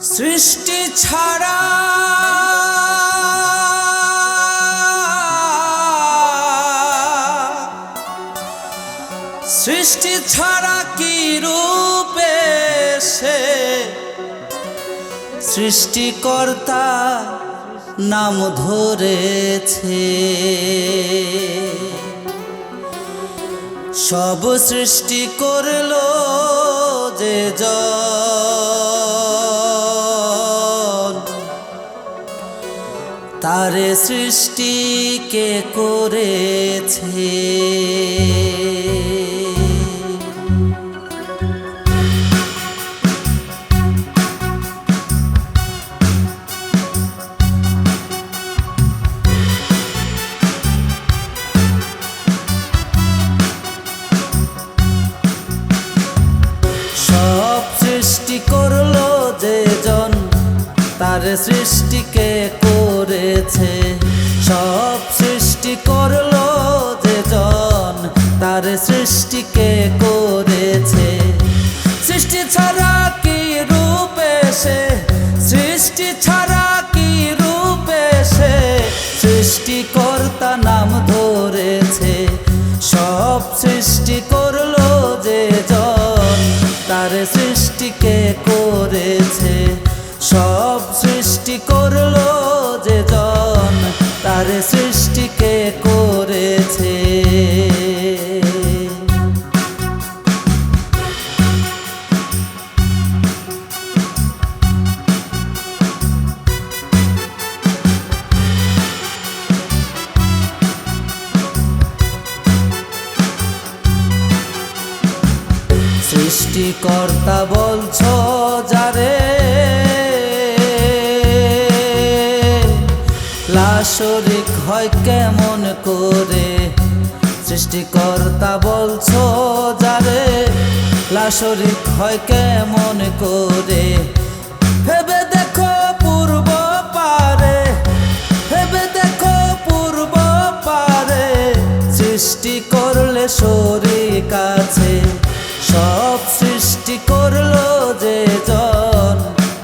সৃষ্টি ছাড়া সৃষ্টি ছাড়া কি রূপে সে সৃষ্টিকর্তা নাম ধরেছে? সব সৃষ্টি করল যে জন তারে সৃষ্টি কে করেছে। সৃষ্টিকে করেছে। সব সৃষ্টি করল যে জন, তার সৃষ্টিকে করেছে। সৃষ্টি ছাড়া কি রূপে সে সৃষ্টি ছাড়া কি রূপে সে সৃষ্টিকর্তা নাম ধরেছে। সব সৃষ্টি করল যে জন, তার সৃষ্টিকে করেছে। সব সৃষ্টি করল যে জন তার সৃষ্টিকে করেছে। সৃষ্টিকর্তা বলছো লাশরিক হয় কেমন করে? সৃষ্টিকর্তা বলছো যারে, লাশরিক হয় কেমন করে? ভেবে দেখো পূর্ব পারে, ভেবে দেখো পূর্ব পারে। সৃষ্টি করলে শরীর কাছে সব সৃষ্টি করল যে জন,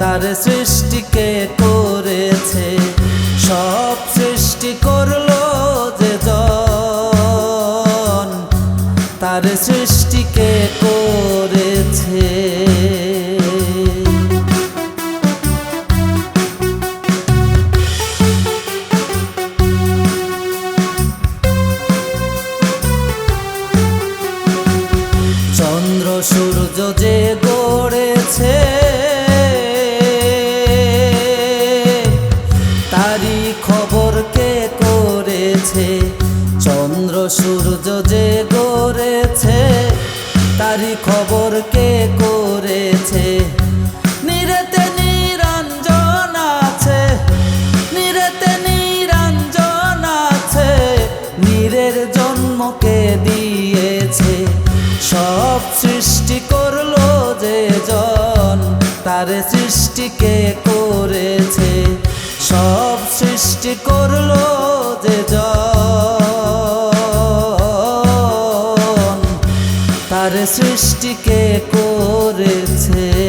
তার সৃষ্টিকে করেছে। সব সূর্য যে গড়েছে, তারই খবর কে করেছে? চন্দ্র সূর্য যে গড়েছে, তারই খবর কে করেছে? নিরেতে নিরঞ্জন আছে, নিরেতে নিরঞ্জন আছে, নীরের জন্মকে দিয়েছে? সব সৃষ্টি করল যে জন, তার সৃষ্টিকে করেছে? সব সৃষ্টি করল যে জন, তার সৃষ্টিকে করেছে?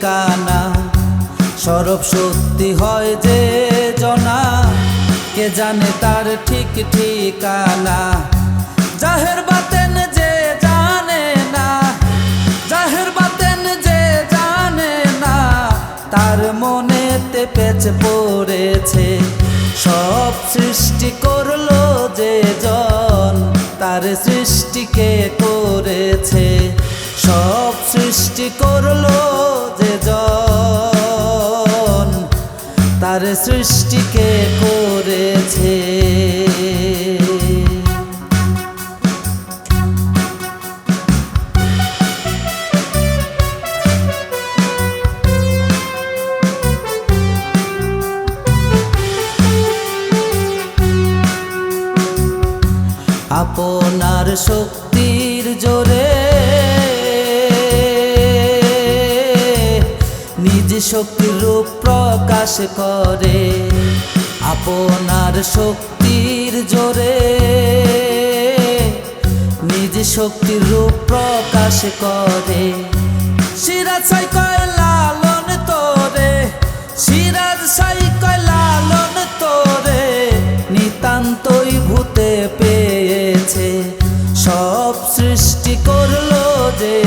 ঠিকানা। স্বরূপ সত্যি হয় যে জনা, কে জানে তার ঠিক ঠিকানা। জাহের বাতেন যে জানে না, জাহের বাতেন যে জানে না, তার মনেতে পেচ পড়েছে। সব সৃষ্টি করল যে জন, তার সৃষ্টিকে করেছে। সব সৃষ্টি তার সৃষ্টিকে করেছে। আপনার শক্তির জোর শক্তির রূপ প্রকাশ করে। আপনার শক্তির জোরে নিজ শক্তির রূপ প্রকাশ করে। সিরাজ সাই কয়, লালন তোরে। সিরাজ সাই কয়, লালন তোরে। নিতান্তই ভূতে পেয়েছে। সব সৃষ্টি করল যে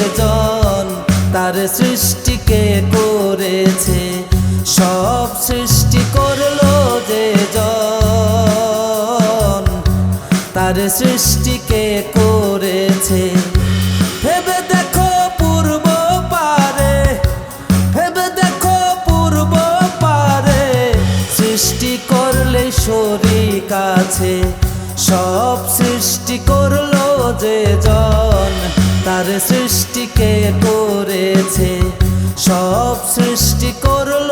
সৃষ্টিকে করেছে, সব সৃষ্টি করল যে জন। তার সৃষ্টিকে করেছে। ভেবে দেখো পূর্ব পারে, ভেবে দেখো পূর্ব পারে। সৃষ্টি করলে শরীর আছে সব সৃষ্টি করল যে জন। তার সৃষ্টিকে করেছে সব সৃষ্টি করল।